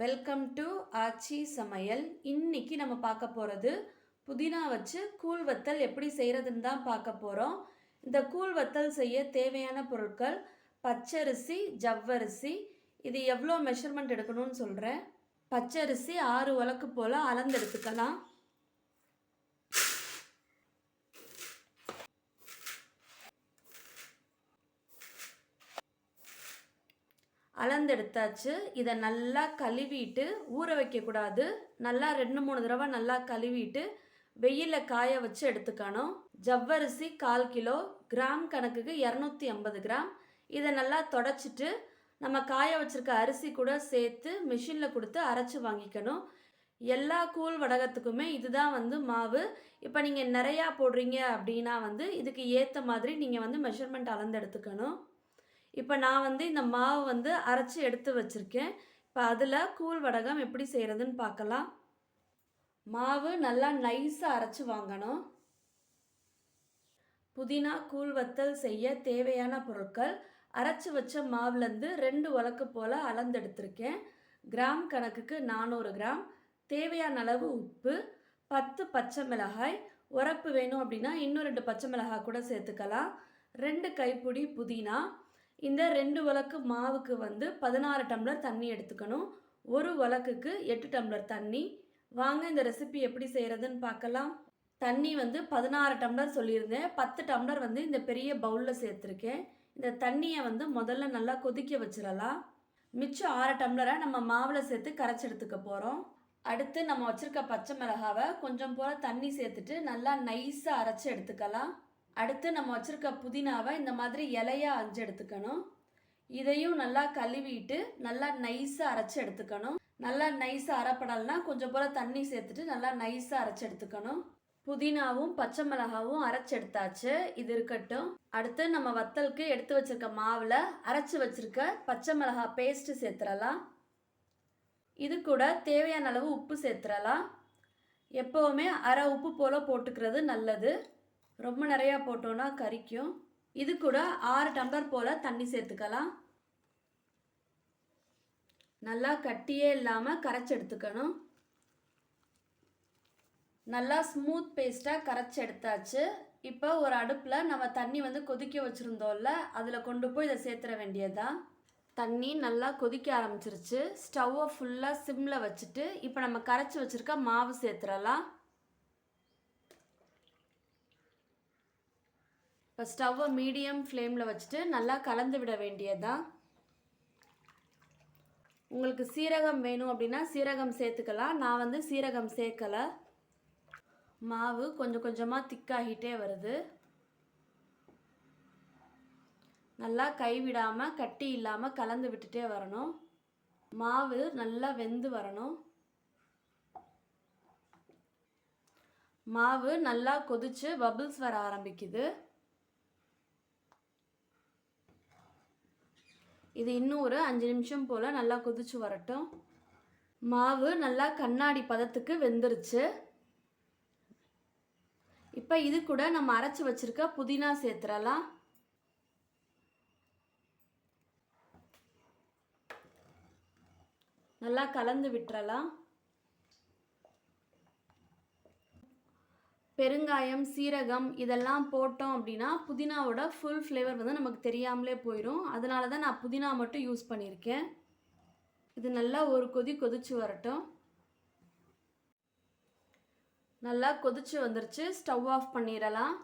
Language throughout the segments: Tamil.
வெல்கம் டு ஆச்சி சமையல். இன்னைக்கு நம்ம பார்க்க போகிறது புதினா வச்சு கூழ் வத்தல் எப்படி செய்கிறதுன்னு தான் பார்க்க போகிறோம் இந்த கூழ் வத்தல் செய்ய தேவையான பொருட்கள் பச்சரிசி ஜவ்வரிசி. இது எவ்வளோ மெஷர்மெண்ட் எடுக்கணும்னு சொல்கிறேன் பச்சரிசி ஆறு உலக்கு போல் அளந்தெடுத்துக்கலாம் அளந்தெடுத்தாச்சு. இதை நல்லா கழுவிட்டு ஊற வைக்கக்கூடாது. நல்லா ரெண்டு மூணு தடவை நல்லா கழுவிட்டு வெயிலில் காய வச்சு எடுத்துக்கணும். ஜவ்வரிசி கால் கிலோ கிராம் கணக்குக்கு இரநூத்தி ஐம்பது கிராம். இதை நல்லா தொடச்சிட்டு நம்ம காய வச்சுருக்க அரிசி கூட சேர்த்து மிஷினில் கொடுத்து அரைச்சி வாங்கிக்கணும். எல்லா கூழ் வடகத்துக்குமே இதுதான் வந்து மாவு. இப்போ நீங்கள் நிறையா போடுறீங்க அப்படின்னா வந்து இதுக்கு ஏற்ற மாதிரி நீங்கள் வந்து மெஷர்மெண்ட் அளந்து எடுத்துக்கணும். இப்போ நான் வந்து இந்த மாவு வந்து அரைச்சி எடுத்து வச்சுருக்கேன். இப்போ அதில் கூழ் வடகம் எப்படி செய்கிறதுன்னு பார்க்கலாம் மாவு நல்லா நைஸாக அரைச்சி வாங்கணும். புதினா கூழ் வத்தல் செய்ய தேவையான பொருட்கள். அரைச்சி வச்ச மாவுலேருந்து ரெண்டு உலக்கு போல் அளந்தெடுத்திருக்கேன் கிராம் கணக்குக்கு நானூறு கிராம். தேவையான அளவு உப்பு பத்து பச்சை மிளகாய். உரப்பு வேணும் அப்படின்னா இன்னும் ரெண்டு பச்சை மிளகாய் கூட சேர்த்துக்கலாம். ரெண்டு கைப்பிடி புதினா. இந்த ரெண்டு வழக்கு மாவுக்கு வந்து பதினாறு டம்ளர் தண்ணி எடுத்துக்கணும். ஒரு வழக்குக்கு எட்டு டம்ளர் தண்ணி. வாங்க இந்த ரெசிபி எப்படி செய்கிறதுன்னு பார்க்கலாம். தண்ணி வந்து பதினாறு டம்ளர் சொல்லியிருந்தேன். பத்து டம்ளர் வந்து இந்த பெரிய பவுலில் சேர்த்துருக்கேன். இந்த தண்ணியை வந்து முதல்ல நல்லா கொதிக்க வச்சிடலாம். மிச்சம் ஆறு டம்ளரை நம்ம மாவில் சேர்த்து கரைச்சி எடுத்துக்க போகிறோம் அடுத்து நம்ம வச்சுருக்க பச்சை மிளகாவை கொஞ்சம் போல் தண்ணி சேர்த்துட்டு நல்லா நைஸாக அரைச்சி எடுத்துக்கலாம். அடுத்து நம்ம வச்சுருக்க புதினாவை இந்த மாதிரி இலையாக அஞ்சு எடுத்துக்கணும். இதையும் நல்லா கழுவிட்டு நல்லா நைஸாக அரைச்சி எடுத்துக்கணும். நல்லா நைஸாக அரைப்படலைன்னா கொஞ்சம் போல் தண்ணி சேர்த்துட்டு நல்லா நைஸாக அரைச்சி எடுத்துக்கணும். புதினாவும் பச்சை மிளகாவும் அரைச்சி எடுத்தாச்சு. இது இருக்கட்டும். அடுத்து நம்ம வத்தலுக்கு எடுத்து வச்சிருக்க மாவில் அரைச்சி வச்சிருக்க பச்சை மிளகா பேஸ்ட்டு சேர்த்துடலாம். இது கூட தேவையான அளவு உப்பு சேர்த்துடலாம். எப்போவுமே அரை உப்பு போல் போட்டுக்கிறது நல்லது. ரொம்ப நிறையா போட்டோன்னா கறிக்கும் இது கூட ஆறு டம்ளர் போல் தண்ணி சேர்த்துக்கலாம். நல்லா கட்டியே இல்லாமல் கரைச்சி எடுத்துக்கணும். நல்லா ஸ்மூத் பேஸ்ட்டாக கரைச்சி எடுத்தாச்சு. இப்போ ஒரு அடுப்பில் நம்ம தண்ணி வந்து கொதிக்க வச்சுருந்தோம்ல அதில் கொண்டு போய் இதை சேர்த்துற வேண்டியதுதான் தண்ணி நல்லா கொதிக்க ஆரம்பிச்சிருச்சு. ஸ்டவ்வை ஃபுல்லாக சிம்மில் வச்சுட்டு இப்போ நம்ம கரைச்சி வச்சுருக்க மாவு சேர்த்துறலாம் இப்போ ஸ்டவ்வை மீடியம் ஃப்ளேமில் வச்சுட்டு நல்லா கலந்து விட வேண்டியதுதான். உங்களுக்கு சீரகம் வேணும் அப்படின்னா சீரகம் சேர்த்துக்கலாம். நான் வந்து சீரகம் சேர்க்கலை. மாவு கொஞ்சம் கொஞ்சமாக திக்காகிட்டே வருது. நல்லா கைவிடாமல் கட்டி இல்லாமல் கலந்து விட்டுட்டே வரணும். மாவு நல்லா வெந்து வரணும். மாவு நல்லா கொதிச்சு பபுள்ஸ் வர ஆரம்பிக்குது. இது இன்னும் ஒரு அஞ்சு நிமிஷம் போல் நல்லா கொதிச்சு வரட்டும். மாவு நல்லா கண்ணாடி பதத்துக்கு வெந்துருச்சு. இப்போ இது கூட நம்ம அரைச்சி வச்சுருக்க புதினா சேர்த்துறலாம் நல்லா கலந்து விட்டுறலாம். பெருங்காயம் சீரகம் இதெல்லாம் போட்டோம் அப்படின்னா புதினாவோட ஃபுல் ஃப்ளேவர் வந்து நமக்கு தெரியாமலே போயிடும் அதனால தான் நான் புதினா மட்டும் யூஸ் பண்ணியிருக்கேன். இது நல்லா ஒரு கொதி கொதிச்சு வரட்டும். நல்லா கொதிச்சு வந்துருச்சு. ஸ்டவ் ஆஃப் பண்ணிடலாம்.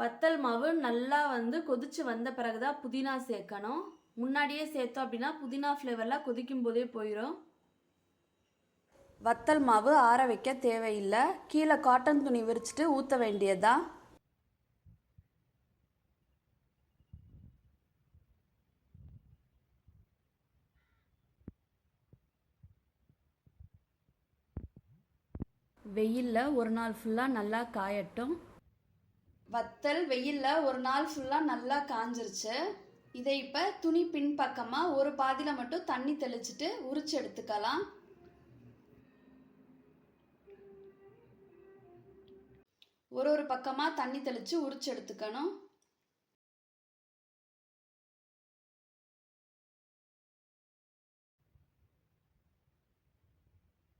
வத்தல் மாவு நல்லா வந்து கொதிச்சு வந்த பிறகு தான் புதினா சேர்க்கணும். முன்னாடியே சேர்த்தோம் அப்படின்னா புதினா ஃப்ளேவர்லாம் கொதிக்கும் போதே போயிடும் வத்தல் மாவு ஆற வைக்க தேவையில்லை. கீழே காட்டன் துணி விரிச்சிட்டு ஊற்ற வேண்டியதுதான் வெயிலில் ஒரு நாள் ஃபுல்லாக நல்லா காயட்டும். வத்தல் வெயிலில் ஒரு நாள் ஃபுல்லாக நல்லா காஞ்சிருச்சு. இதை இப்போ துணி பின்பக்கமாக ஒரு பாதியில் மட்டும் தண்ணி தெளிச்சிட்டு உரிச்சு எடுத்துக்கலாம். ஒரு ஒரு பக்கமாக தண்ணி தெளித்து உரிச்சு எடுத்துக்கணும்.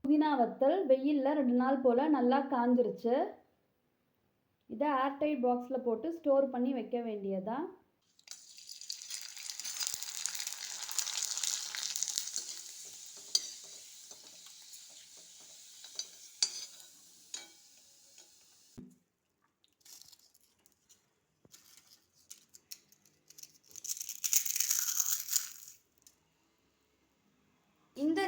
புதினா வத்தல் வெயிலில் ரெண்டு நாள் போல் நல்லா காஞ்சிருச்சு. இதை ஏர்டைட் பாக்ஸில் போட்டு ஸ்டோர் பண்ணி வைக்க வேண்டியதா